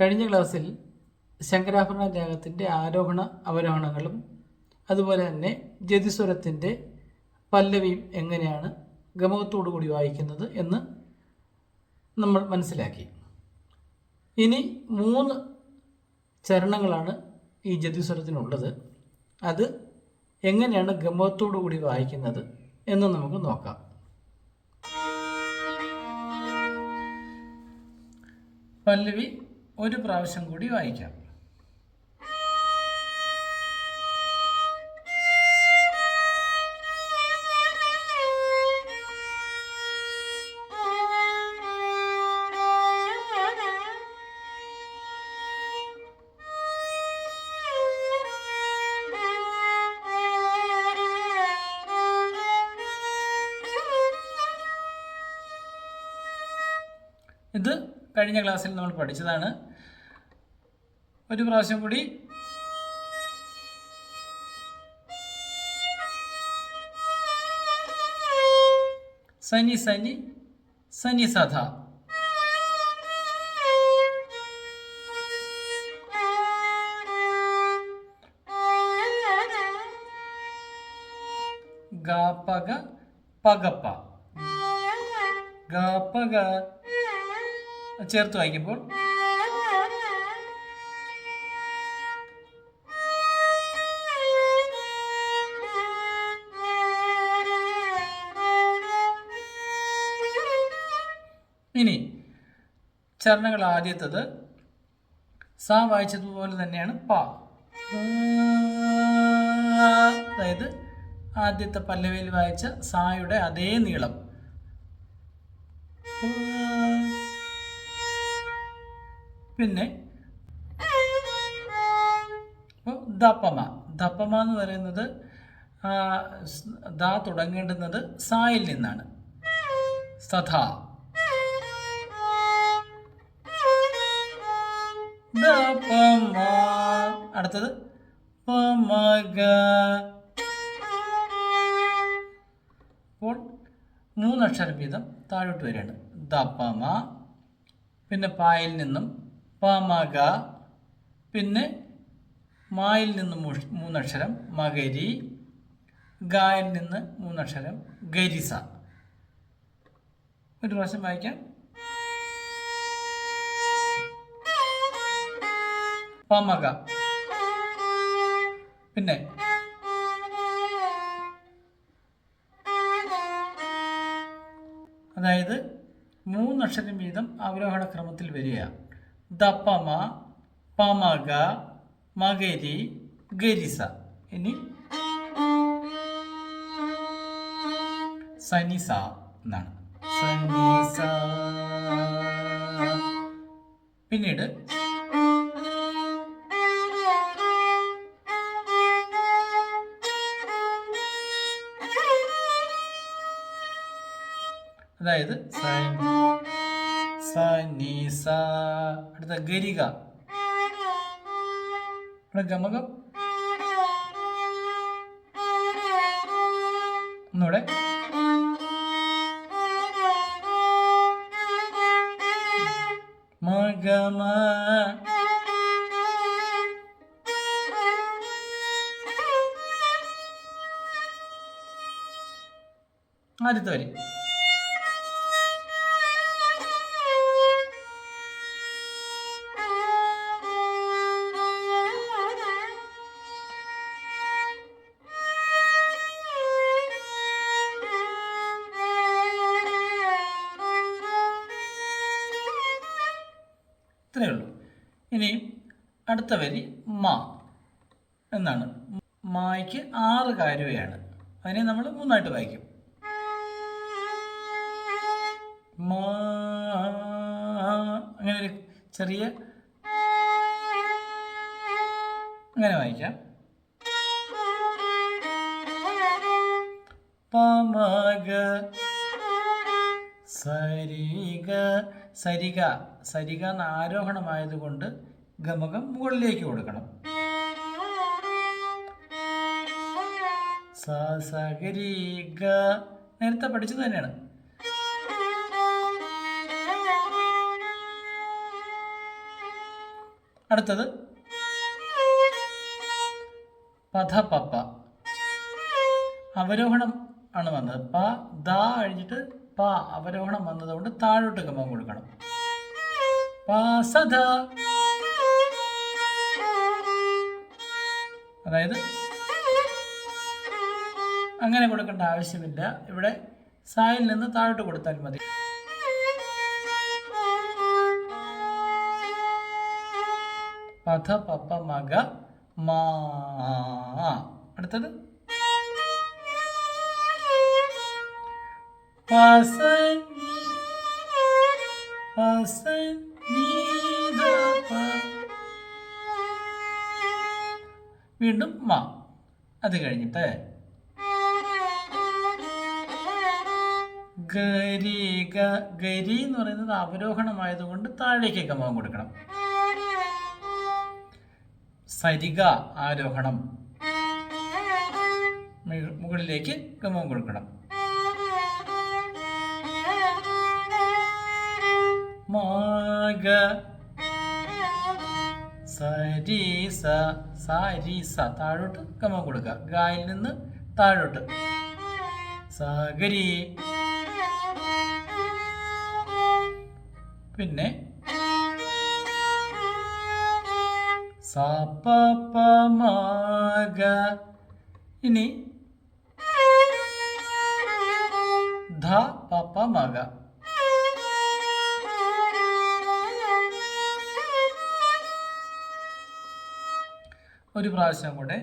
കഴിഞ്ഞ ക്ലാസ്സിൽ ശങ്കരാഭരണ രാഗത്തിന്റെ ആരോഹണ അവരോഹണങ്ങളും അതുപോലെ തന്നെ ജതിസ്വരത്തിന്റെ പല്ലവിയും എങ്ങനെയാണ് ഗമകത്തോടു കൂടി വായിക്കുന്നത് എന്ന് നമ്മൾ മനസ്സിലാക്കി. ഇനി മൂന്ന് ചരണങ്ങളാണ് ഈ ജതിസ്വരത്തിനുള്ളത് അത് എങ്ങനെയാണ് ഗമകത്തോടു കൂടി വായിക്കുന്നത് എന്ന് നമുക്ക് നോക്കാം. പല്ലവി ഒരു പ്രാവശ്യം കൂടി വായിക്കാം. ഇത് കഴിഞ്ഞ ക്ലാസ്സിൽ നമ്മൾ പഠിച്ചതാണ്. ഒരു പ്രാവശ്യം കൂടി. സനി സനി സനി സധ. ഗാപക പകപ്പ ഗാപക. ചേർത്ത് വായിക്കുമ്പോൾ ചരണങ്ങൾ ആദ്യത്തത് സ വായിച്ചതുപോലെ തന്നെയാണ് പ. അതായത് ആദ്യത്തെ പല്ലവിയിൽ വായിച്ച സായുടെ അതേ നീളം. പിന്നെ ദപ്പമ ദപ്പമ എന്ന് പറയുന്നത് ദ തുടങ്ങേണ്ടുന്നത് സായിൽ നിന്നാണ്. സഥ. അടുത്തത്. അപ്പോൾ മൂന്നക്ഷര വീതം താഴോട്ട് വരികയാണ്. ദപ്പമ പിന്നെ പായിൽ നിന്നും പമക പിന്നെ മായിൽ നിന്നും മൂന്നക്ഷരം മകരി ഗായിൽ നിന്ന് മൂന്നക്ഷരം ഗരിസ. ഒരു പ്രാവശ്യം വായിക്കാം. പമക പിന്നെ. അതായത് മൂന്നക്ഷരം വീതം അവരോഹണ ക്രമത്തിൽ വരിക. ദപ്പമ പമക മകരി ഗരിസ. ഇനി സനിസ എന്നാണ്. സനിസ. പിന്നീട് അതായത് അടുത്ത ഗരിക. ഗമകം. ഒന്നുകൂടെ. മഗമ. ആദ്യത്തെ വരി. അടുത്ത വരി മാ എന്നാണ്. മായ്ക്ക് ആറ് കാര്യവയാണ് അതിനെ നമ്മൾ മൂന്നായിട്ട് വായിക്കും. അങ്ങനെ ഒരു ചെറിയ അങ്ങനെ വായിക്കാം. പമഗ സരിഗ സരിഗ സരിഗ എന്ന ആരോഹണമായതുകൊണ്ട് ഗമകം മുകളിലേക്ക് കൊടുക്കണം. സ ഗ നേരത്തെ പഠിച്ചത് തന്നെയാണ്. അടുത്തത്. പഥ പപ്പ അവരോഹണം ആണ് വന്നത്. പ ദ കഴിഞ്ഞിട്ട് പ. അവരോഹണം വന്നതുകൊണ്ട് താഴോട്ട് ഗമം കൊടുക്കണം. പ സധ അതായത് അങ്ങനെ കൊടുക്കേണ്ട ആവശ്യമില്ല. ഇവിടെ സായിൽ നിന്ന് താഴോട്ട് കൊടുത്താൽ മതി. പഥ പപ്പ മക മാ. അടുത്തത്. പസ പസനി വീണ്ടും മ. അത് കഴിഞ്ഞിട്ട് ഗരി ഗ ഗരി എന്ന് പറയുന്നത് അവരോഹണമായതുകൊണ്ട് താഴേക്ക് ഗമം കൊടുക്കണം. സരിക ആരോഹണം. മുകളിലേക്ക് ഗമം കൊടുക്കണം. മാഗ സരീസ സ താഴോട്ട് കമ കൊടുക്കുക. ഗായിൽ നിന്ന് താഴോട്ട്. സഗരി. പിന്നെ സപപമഗ ഇനി ധ പപ മഗ ഒരു പ്രാവശ്യം കൂടെ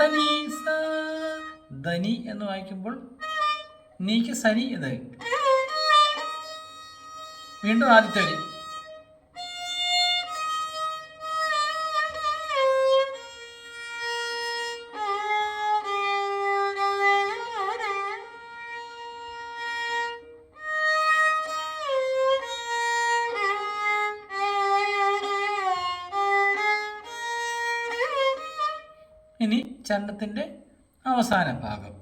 സനി ധനി എന്ന് വായിക്കുമ്പോൾ നീക്ക് സനി ഇത് വീണ്ടും ആദ്യത്തെ വരി. ചരണത്തിന്റെ അവസാന ഭാഗം.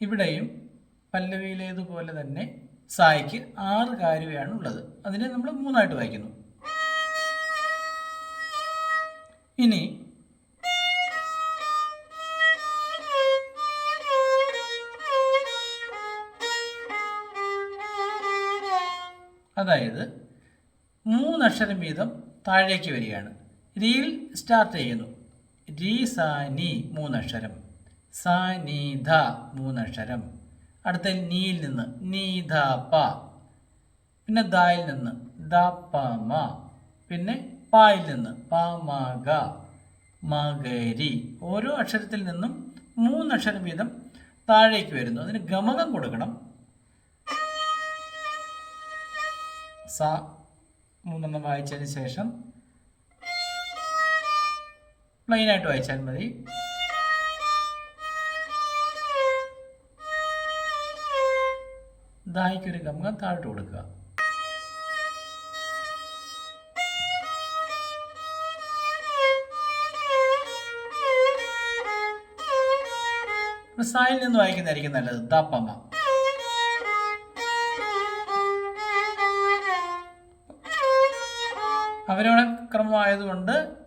ഇവിടെയും പല്ലവിയിലേതുപോലെ തന്നെ സായിക്ക് ആറ് കാര്യമാണ് ഉള്ളത് അതിനെ നമ്മൾ മൂന്നായിട്ട് വായിക്കുന്നു. ഇനി അതായത് മൂന്നക്ഷരം വീതം താഴേക്ക് വരികയാണ്. റിയിൽ സ്റ്റാർട്ട് ചെയ്യുന്നു. രീ സാ മൂന്നക്ഷരം. സാ നീ ധ മൂന്നക്ഷരം. അടുത്ത നീയിൽ നിന്ന് നീ ധ പ പിന്നെ ദായിൽ നിന്ന് ദ പ മ പിന്നെ പായിൽ നിന്ന് പ മ ഗ മകരി ഓരോ അക്ഷരത്തിൽ നിന്നും മൂന്നക്ഷരം വീതം താഴേക്ക് വരുന്നു. അതിന് ഗമകം കൊടുക്കണം. സ മൂന്നെണ്ണം വായിച്ചതിന് ശേഷം പ്ലെയിനായിട്ട് വായിച്ചാൽ മതി. ദാഹിക്കൊരു ഗമകം താഴോട്ട് കൊടുക്കുക. സായിൽ നിന്ന് വായിക്കുന്നതായിരിക്കും നല്ലത്. ദപ്പമ്മ അവരവിടെ ക്രമമായതുകൊണ്ട്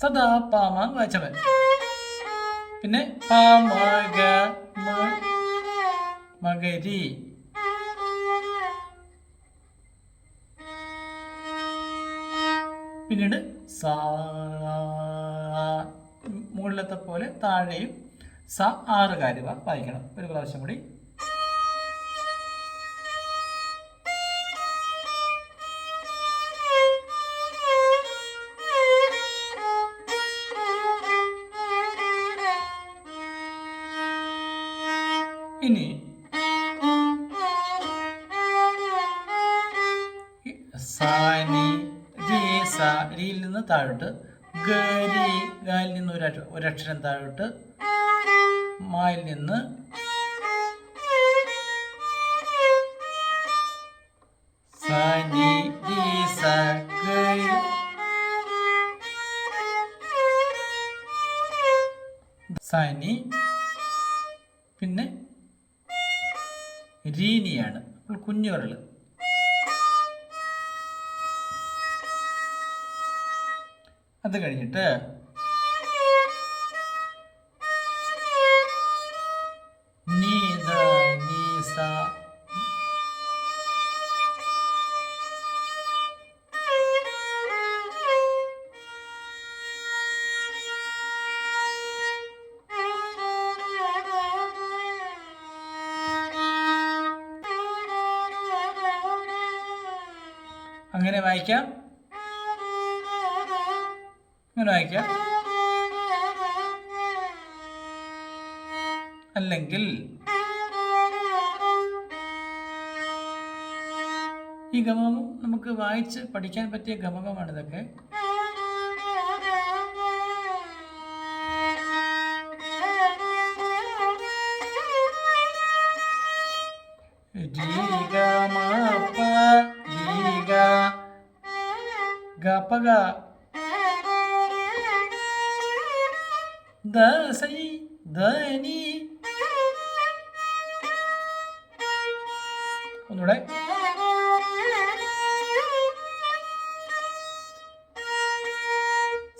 സദാ പാമ വായിച്ചവൻ. പിന്നെ മകരി. പിന്നീട് മുകളിലത്തെ പോലെ താഴെയും സ ആറ് കാര്യവ വായിക്കണം. ഒരു പ്രാവശ്യം കൂടി ഇനി? സാനി നിന്ന് താഴോട്ട്. ഗരി ഗായിൽ നിന്ന് ഒരു ഒരക്ഷരം താഴോട്ട്. മായിൽ നിന്ന് സനി രീ സ ഗരി കുഞ്ഞു വിരൽ അത് കഴിഞ്ഞിട്ട് അങ്ങനെ വായിക്കാം? അങ്ങനെ വായിക്കാം? അല്ലെങ്കിൽ ഈ ഗമകം നമുക്ക് വായിച്ച് പഠിക്കാൻ പറ്റിയ ഗമകമാണ് ഇതൊക്കെ ഗപഗ ദസൈ ധനി ഒന്നുകൂടെ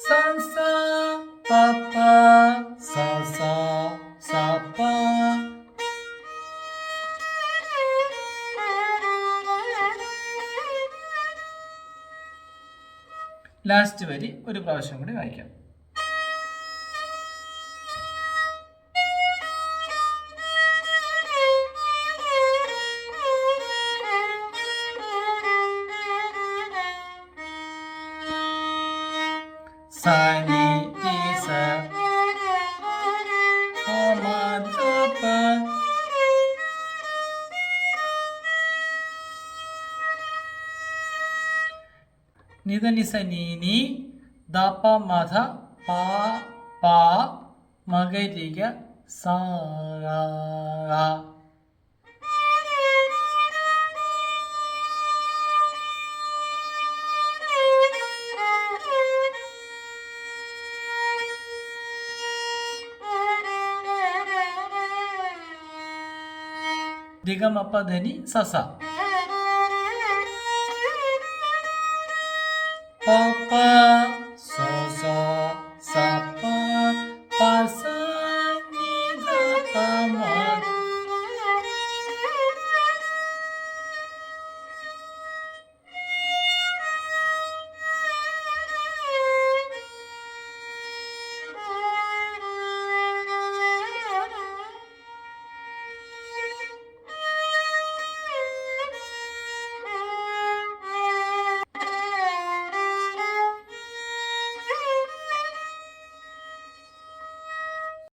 സ സ പ പ സ സ സ ലാസ്റ്റ് വരി ഒരു പ്രാവശ്യം കൂടി വായിക്കാം. നിധ നിസ നീ നീ ദ പ മധ പ പ മകരിക സ